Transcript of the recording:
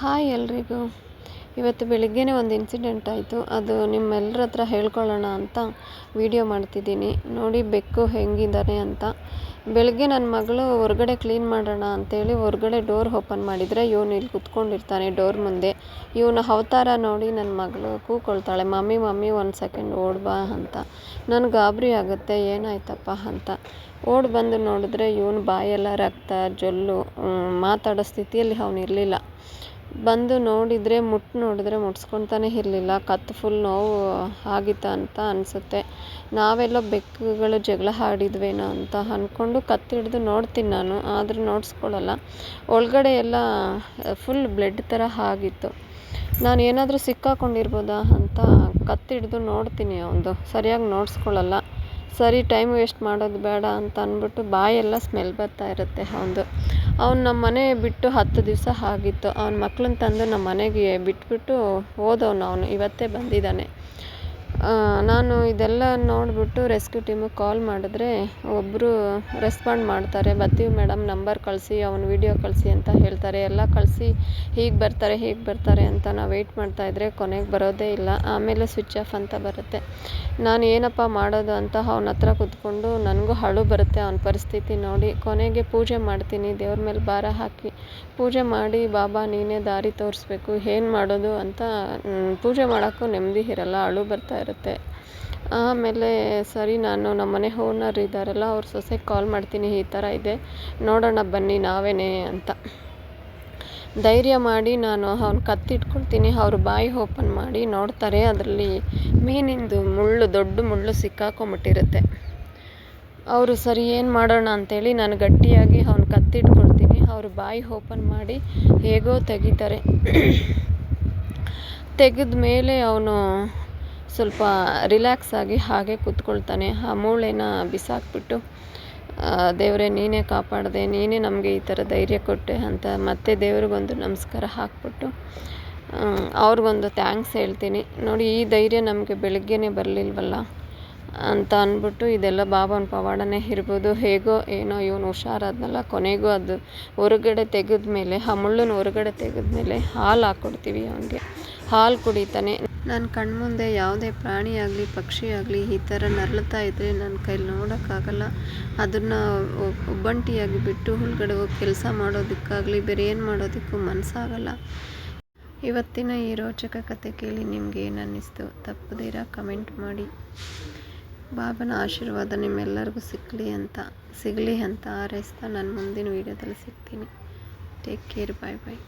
Hi ಎಲ್ರಿಗೂ. ಇವತ್ತು ಬೆಳಿಗ್ಗೆನೇ ಒಂದು ಇನ್ಸಿಡೆಂಟ್ ಆಯಿತು. ಅದು ನಿಮ್ಮೆಲ್ಲರ ಹತ್ರ ಹೇಳ್ಕೊಳ್ಳೋಣ ಅಂತ ವೀಡಿಯೋ ಮಾಡ್ತಿದ್ದೀನಿ. ನೋಡಿ ಬೆಕ್ಕು ಹೆಂಗಿದ್ದಾನೆ ಅಂತ. ಬೆಳಗ್ಗೆ ನನ್ನ ಮಗಳು ಹೊರಗಡೆ ಕ್ಲೀನ್ ಮಾಡೋಣ ಅಂತೇಳಿ ಹೊರಗಡೆ ಡೋರ್ ಓಪನ್ ಮಾಡಿದರೆ ಇವನು ಇಲ್ಲಿ ಕುತ್ಕೊಂಡಿರ್ತಾನೆ ಡೋರ್ ಮುಂದೆ. ಇವನ ಅವತಾರ ನೋಡಿ ನನ್ನ ಮಗಳು ಕೂಕೊಳ್ತಾಳೆ, ಮಮ್ಮಿ ಮಮ್ಮಿ, ಒಂದು ಸೆಕೆಂಡ್ ಓಡ್ಬಾ ಅಂತ. ನನಗೆ ಗಾಬರಿ ಆಗುತ್ತೆ, ಏನಾಯ್ತಪ್ಪ ಅಂತ. ಓಡ್ ಬಂದು ನೋಡಿದ್ರೆ ಇವನು ಬಾಯೆಲ್ಲ ರಕ್ತ, ಜೊಲ್ಲು ಮಾತಾಡೋ ಸ್ಥಿತಿಯಲ್ಲಿ ಅವನು ಇರಲಿಲ್ಲ. ಬಂದು ನೋಡಿದರೆ ಮುಟ್ಟಿ ನೋಡಿದ್ರೆ ಮುಟ್ಸ್ಕೊತಾನೆ ಇರಲಿಲ್ಲ. ಕತ್ತು ಫುಲ್ ನೋವು ಆಗಿತ್ತು ಅಂತ ಅನಿಸುತ್ತೆ. ನಾವೆಲ್ಲ ಬೆಕ್ಕುಗಳು ಜಗಳ ಆಡಿದ್ವೇನೋ ಅಂತ ಅಂದ್ಕೊಂಡು ಕತ್ತು ಹಿಡ್ದು ನೋಡ್ತೀನಿ ನಾನು, ಆದರೂ ನೋಡಿಸ್ಕೊಳ್ಳಲ್ಲ. ಒಳಗಡೆ ಎಲ್ಲ ಫುಲ್ ಬ್ಲಡ್ ಥರ ಆಗಿತ್ತು. ನಾನು ಏನಾದರೂ ಸಿಕ್ಕಾಕೊಂಡಿರ್ಬೋದಾ ಅಂತ ಕತ್ತು ಹಿಡ್ದು ನೋಡ್ತೀನಿ ಅವನದು ಸರಿಯಾಗಿ ನೋಡಿಸ್ಕೊಳ್ಳಲ್ಲ. ಸರಿ, ಟೈಮ್ ವೇಸ್ಟ್ ಮಾಡೋದು ಬೇಡ ಅಂತ ಅಂದ್ಬಿಟ್ಟು ಬಾಯೆಲ್ಲ ಸ್ಮೆಲ್ ಬರ್ತಾ ಇರುತ್ತೆ ಅವನದು. ಅವ್ನು ನಮ್ಮ ಮನೆ ಬಿಟ್ಟು ಹತ್ತು ದಿವಸ ಆಗಿತ್ತು. ಅವ್ನ ಮಕ್ಳನ್ನ ತಂದು ನಮ್ಮ ಮನೆಗೆ ಬಿಟ್ಬಿಟ್ಟು ಹೋದವ್ನು ಅವನು. ಇವತ್ತೇ ಬಂದಿದ್ದಾನೆ. ನಾನು ಇದೆಲ್ಲ ನೋಡಿಬಿಟ್ಟು ರೆಸ್ಕ್ಯೂ ಟೀಮಿಗೆ ಕಾಲ್ ಮಾಡಿದ್ರೆ ಒಬ್ಬರು ರೆಸ್ಪಾಂಡ್ ಮಾಡ್ತಾರೆ ಬರ್ತೀವಿ ಮೇಡಮ್ ನಂಬರ್ ಕಳಿಸಿ, ಅವ್ನ ವೀಡಿಯೋ ಕಳಿಸಿ ಅಂತ ಹೇಳ್ತಾರೆ. ಎಲ್ಲ ಕಳಿಸಿ, ಹೀಗೆ ಬರ್ತಾರೆ ಹೀಗೆ ಬರ್ತಾರೆ ಅಂತ ನಾವು ವೆಯ್ಟ್ ಮಾಡ್ತಾಯಿದ್ರೆ ಕೊನೆಗೆ ಬರೋದೇ ಇಲ್ಲ. ಆಮೇಲೆ ಸ್ವಿಚ್ ಆಫ್ ಅಂತ ಬರುತ್ತೆ. ನಾನು ಏನಪ್ಪ ಮಾಡೋದು ಅಂತ ಅವ್ನ ಹತ್ರ ಕೂತ್ಕೊಂಡು ನನಗೂ ಅಳು ಬರುತ್ತೆ ಅವನ ಪರಿಸ್ಥಿತಿ ನೋಡಿ. ಕೊನೆಗೆ ಪೂಜೆ ಮಾಡ್ತೀನಿ. ದೇವ್ರ ಮೇಲೆ ಭಾರ ಹಾಕಿ ಪೂಜೆ ಮಾಡಿ, ಬಾಬಾ, ನೀನೇ ದಾರಿ ತೋರಿಸ್ಬೇಕು. ಏನು ಮಾಡೋದು? ಅಂತ ಪೂಜೆ ಮಾಡೋಕ್ಕೂ ನೆಮ್ಮದಿ ಇರಲ್ಲ. ಅಳು ಬರ್ತಾ ಇರುತ್ತೆ. ಆಮೇಲೆ ಸರಿ, ನಾನು ನಮ್ಮ ಮನೆ ಓನರ್ ಇದ್ದಾರಲ್ಲ, ಅವ್ರ ಸೊಸೆಗೆ ಕಾಲ್ ಮಾಡ್ತೀನಿ, ಈ ಥರ ಇದೆ. ನೋಡೋಣ, ಬನ್ನಿ, ನಾವೇನೇ ಅಂತ. ಧೈರ್ಯ ಮಾಡಿ, ನಾನು ಅವ್ನ ಕತ್ತಿಟ್ಕೊಳ್ತೀನಿ, ಅವ್ರ ಬಾಯಿ ಓಪನ್ ಮಾಡಿ, ನೋಡ್ತಾರೆ, ಅದರಲ್ಲಿ ಮೀನಿಂದು ಮುಳ್ಳು, ದೊಡ್ಡ ಮುಳ್ಳು ಸಿಕ್ಕಾಕೊಂಬಿಟ್ಟಿರುತ್ತೆ. ಅವರು ಸರಿ, ಏನು ಮಾಡೋಣ ಅಂತೇಳಿ, ನಾನು ಗಟ್ಟಿಯಾಗಿ ಅವ್ನ ಕತ್ತಿಟ್ಕೊಳ್ತೀನಿ, ಅವ್ರ ಬಾಯಿ ಓಪನ್ ಮಾಡಿ, ಹೇಗೋ ತೆಗಿತಾರೆ. ತೆಗೆದ ಮೇಲೆ ಅವನು ಸ್ವಲ್ಪ ರಿಲ್ಯಾಕ್ಸ್ ಆಗಿ ಹಾಗೆ ಕೂತ್ಕೊಳ್ತಾನೆ. ಆ ಮೂಳೆನ ಬಿಸಾಕ್ಬಿಟ್ಟು ದೇವರೇ ನೀನೇ ಕಾಪಾಡಿದೆ, ನೀನೇ ನಮಗೆ ಈ ಥರ ಧೈರ್ಯ ಕೊಟ್ಟೆ ಅಂತ ಮತ್ತೆ ದೇವ್ರಿಗೊಂದು ನಮಸ್ಕಾರ ಹಾಕ್ಬಿಟ್ಟು ಅವ್ರಿಗೊಂದು ಥ್ಯಾಂಕ್ಸ್ ಹೇಳ್ತೀನಿ. ನೋಡಿ, ಈ ಧೈರ್ಯ ನಮಗೆ ಬೆಳಗ್ಗೆನೇ ಬರಲಿಲ್ವಲ್ಲ ಅಂತ ಅಂದ್ಬಿಟ್ಟು ಇದೆಲ್ಲ ಬಾಬನ ಪವಾಡನೇ ಇರ್ಬೋದು. ಹೇಗೋ ಏನೋ ಇವನು ಹುಷಾರಾದ್ನಲ್ಲ, ಕೊನೆಗೂ ಅದು ಹೊರಗಡೆ ತೆಗೆದ್ಮೇಲೆ, ಆ ಮುಳ್ಳನ್ನು ಹೊರಗಡೆ ತೆಗೆದ್ಮೇಲೆ ಹಾಲು ಹಾಕ್ಕೊಡ್ತೀವಿ ಅವನಿಗೆ. ಹಾಲು ಕುಡಿತಾನೆ. ನನ್ನ ಕಣ್ಮುಂದೆ ಯಾವುದೇ ಪ್ರಾಣಿ ಆಗಲಿ ಪಕ್ಷಿ ಆಗಲಿ ಈ ಥರ ನರಳುತ್ತಾ ಇದ್ದರೆ ನನ್ನ ಕೈಲಿ ನೋಡೋಕ್ಕಾಗಲ್ಲ. ಅದನ್ನು ಒಬ್ಬಂಟಿಯಾಗಿ ಬಿಟ್ಟು ಹೊರಗಡೆ ಹೋಗಿ ಕೆಲಸ ಮಾಡೋದಕ್ಕಾಗಲಿ, ಬೇರೆ ಏನು ಮಾಡೋದಕ್ಕೂ ಮನಸ್ಸಾಗಲ್ಲ ಇವತ್ತಿನ ಈ ರೋಚಕ ಕತೆ ಕೇಳಿ ನಿಮಗೆ ಏನು ಅನ್ನಿಸ್ತು ತಪ್ಪದಿರ? ಕಮೆಂಟ್ ಮಾಡಿ. ಬಾಬನ ಆಶೀರ್ವಾದ ನಿಮ್ಮೆಲ್ಲರಿಗೂ ಸಿಕ್ಕಲಿ ಅಂತ, ಸಿಗಲಿ ಅಂತ ಹಾರೈಸ್ತಾ ನಾನು ಮುಂದಿನ ವೀಡಿಯೋದಲ್ಲಿ ಸಿಗ್ತೀನಿ. Take care, bye bye.